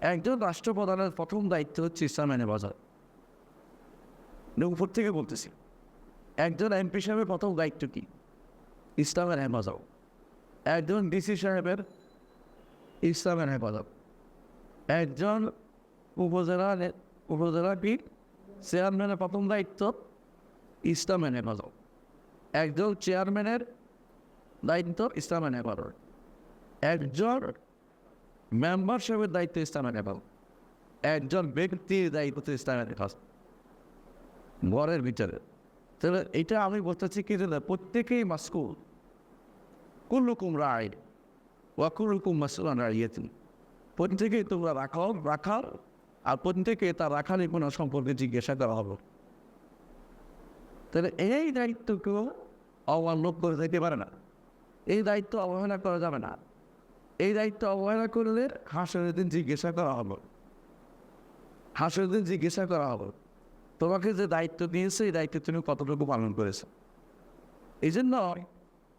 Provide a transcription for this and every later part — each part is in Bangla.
একজন রাষ্ট্রপ্রধানের প্রথম দায়িত্ব হচ্ছে ইসলাম এনে বাজার। উপর থেকে বলতেছি, একজন এমপি সাহেবের প্রথম দায়িত্ব কি? ইসলামের হেফাজত একজন ডিসি সাহেবের ইসলামের হেফাজত একজন উপজেলা উপজেলা কি চেয়ারম্যানের প্রথম দায়িত্ব ইসলামের হেফাজত একজন চেয়ারম্যানের দায়িত্ব ইসলামের হেফাজত একজন মেম্বার সাহেবের দায়িত্ব ইসলামের হেফাজত একজন ব্যক্তির দায়িত্ব ইসলামের হেফাজত ঘরের ভিতরে তাহলে এটা আমি বলতেছি কি যে প্রত্যেকেই মাস্কুল কুল্লুকুম রায় ওয়াকুলুকুম মাসুলান রাইয়েতিন প্রত্যেকেই তোমরা রাখাও রাখার আর প্রত্যেকে তার রাখার কোনো সম্পর্কে জিজ্ঞাসা করা হবে তাহলে এই দায়িত্বকেও অবহেলা করে দিতে পারে না এই দায়িত্ব অবহেলা করা যাবে না এই দায়িত্ব অবহেলা করলে হাসরের দিন জিজ্ঞাসা করা হবে। হাসরের দিন জিজ্ঞাসা করা হবে, তোমাকে যে দায়িত্ব দিয়েছে, এই দায়িত্ব তুমি কতটুকু পালন করেছ? এই জন্য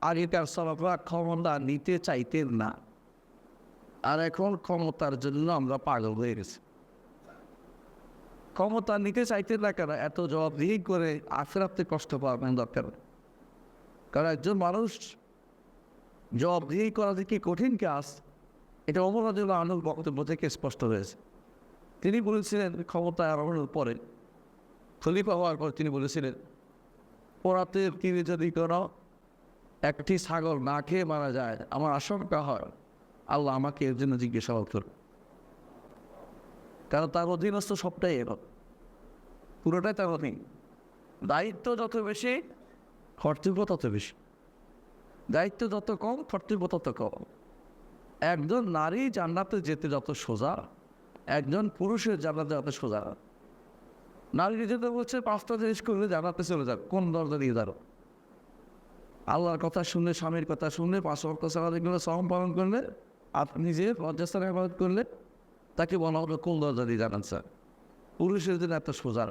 আগেকার সবাবরা ক্ষমতা নিতে চাইতেন না। আর এখন ক্ষমতার জন্য আমরা পাগল হয়ে গেছি। ক্ষমতা নিতে চাইতেন না কেন? এত জবাবদিহি করে আফেরাতে কষ্ট পাওয়ার দরকার। কারণ একজন মানুষ জবাবদিহি করা যে কি কঠিন কাজ, এটা অমরাজুল আনুর বক্তব্য থেকে স্পষ্ট হয়েছে। তিনি বলেছিলেন, ক্ষমতায় আরোহণের পরে, খলিফা হওয়ার পর তিনি বলেছিলেন, পড়াতে তিনি যদি কোনো একটি ছাগল না খেয়ে মারা যায়, আমার আশঙ্কা হয়, আল্লাহ আমাকে এর জন্য জিজ্ঞাসাবাদ করবে। কারণ তার অধীনস্থ সবটাই এরকম পুরোটাই তার অধীন। দায়িত্ব যত বেশি, কর্তব্য তত বেশি। দায়িত্ব যত কম, কর্তব্য তত কম। একজন নারী জান্নাতে যেতে যত সোজা, একজন পুরুষের জান্নাতে যত সোজা। নারী যেতে বলছে, পাঁচটা জিনিস করলে জান্নাতে চলে যাক কোন দরজা দিয়ে দাঁড়ো আল্লাহর কথা শুনলে, স্বামীর কথা শুনলে, পাঁচ অক্ট সালাদিগুলো সম পালন করলে আপনি নিজে লজ্জাস্থান আবাদ করলে, তাকে বলা হবে কোন দরজা দিয়ে জানান স্যার পুরুষের জন্য এত সোজা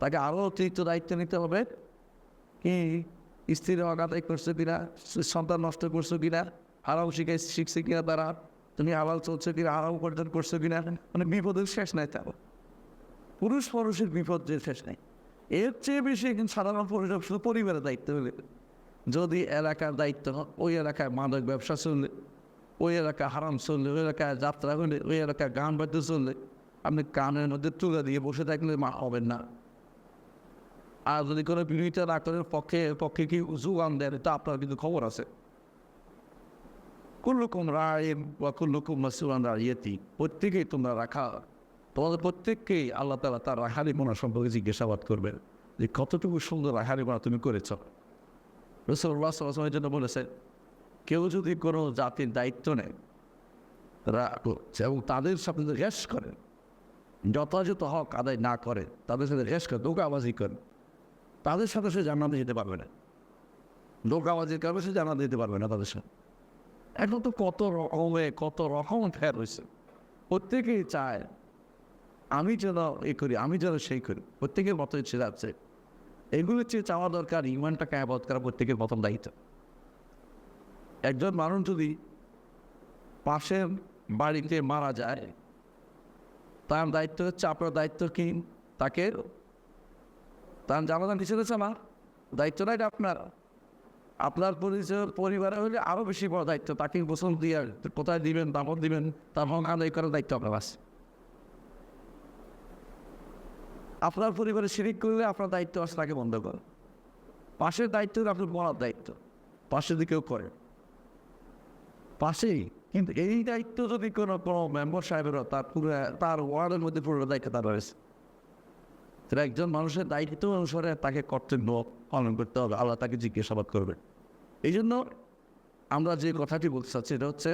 তাকে আরও অতিরিক্ত দায়িত্ব নিতে হবে। কি? স্ত্রীর অগাদাই করছে কিনা সন্তান নষ্ট করছ কিনা, হারাম শিখে শিখছে কিনা তারা, তুমি হালাল চলছো কিনা, হারাম উপার্জন করছ কিনা মানে বিপদের শেষ নাই তার। পুরুষ পুরুষের বিপদ যে শেষ নাই। এর চেয়ে বেশি কিন্তু সাধারণ পরিবার শুধু পরিবারের দায়িত্ব হলে। যদি এলাকার দায়িত্ব ওই এলাকায় মাদক ব্যবসা চললে, ওই এলাকায় হারাম চললে, ওই এলাকায় যাত্রা হলে, ওই এলাকায় গান বাদ্য চললে, আপনি কানের মধ্যে তুলে দিয়ে বসে থাকলে মা হবেন না। আর যদি কোনো বিরোধিতা না করেন পক্ষে পক্ষে কি যোগান দেন তা আপনার কিন্তু খবর আছে। কুল্লুকুম রায় বা কুল্লুকুম মাসুরান রাইয়েতি প্রত্যেকেই তোমরা রাখা। তোমাদের প্রত্যেককেই আল্লাহ তালা তার রাহারি মোনা সম্পর্কে জিজ্ঞাসাবাদ করবেন যে, কতটুকু সুন্দর রাহারি মোনা তুমি করেছ? রসুল্লাহ জন্য বলেছেন, কেউ যদি কোনো জাতির দায়িত্ব নেয় এবং তাদের সাথে রেস করেন। যথাযথ হক আদায় না করে তাদের সাথে রেস করে দোকাবাজি করে তাদের সাথে সে জানাতে যেতে পারবে না। দোকাবাজির কারণে সে জানাতে যেতে পারবে না তাদের সাথে। এখন তো কত রকমে, কত রকম ফের হয়েছে। প্রত্যেকেই চায়, আমি যেন এ করি, আমি যেন সেই করি। প্রত্যেকের মতো ইচ্ছে যাচ্ছে এগুলো চেয়ে চাওয়া দরকার ইমানটাকে আবাদ করা প্রত্যেকের প্রথম দায়িত্ব। একজন মানুষ যদি পাশের বাড়িতে মারা যায়, তার দায়িত্ব হচ্ছে, আপনার দায়িত্ব কি? তাকে তার জানাজান কিছু হচ্ছে না দায়িত্বটা এটা আপনার। আপনার পরিচয় পরিবারে হলে আরও বেশি বড় দায়িত্ব। তাকে গোসল দিয়ে কোথায় দিবেন দাপন দিবেন, তার হক আদায় করার দায়িত্ব আপনার আছে আপনার পরিবারে শিরিক করলে আপনার দায়িত্ব আছে তাকে বন্ধ কর। পাশের দায়িত্ব হলো আপনার বলার দায়িত্ব। পাশে যদি কেউ করে। পাশেই। কিন্তু এই দায়িত্ব যদি কোনো কোনো মেম্বার সাহেবেরও তার পুরো তার ওয়ার্ডের মধ্যে পুরো দায়িত্ব তার রয়েছে। তাহলে একজন মানুষের দায়িত্ব অনুসারে তাকে কর্তব্য পালন করতে হবে। আল্লাহ তাকে জিজ্ঞাসাবাদ করবে এই জন্য আমরা যে কথাটি বলতে চাচ্ছি, এটা হচ্ছে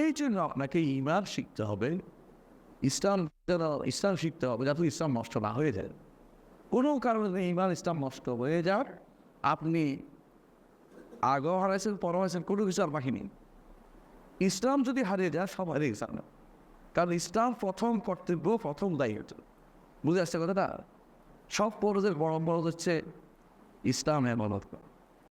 এই জন্য আপনাকে ইমান শিখতে হবে, ইসলাম ইসলাম শিখতে হবে যাতে ইসলাম নষ্ট না হয়ে যায়। কোনো কারণে ইমান, ইসলাম নষ্ট হয়ে যাক আপনি আগেও হারাইছেন পর হারাইছেন, কোনো কিছু আর বাকি নেই। ইসলাম যদি হারিয়ে যায়, সব হারিয়ে গেছে। কারণ ইসলাম প্রথম কর্তব্য, প্রথম দায়ী দায়িত্ব। বুঝে আসছে কথাটা? সব পরজের বড় বড় হচ্ছে ইসলাম হেমানত করা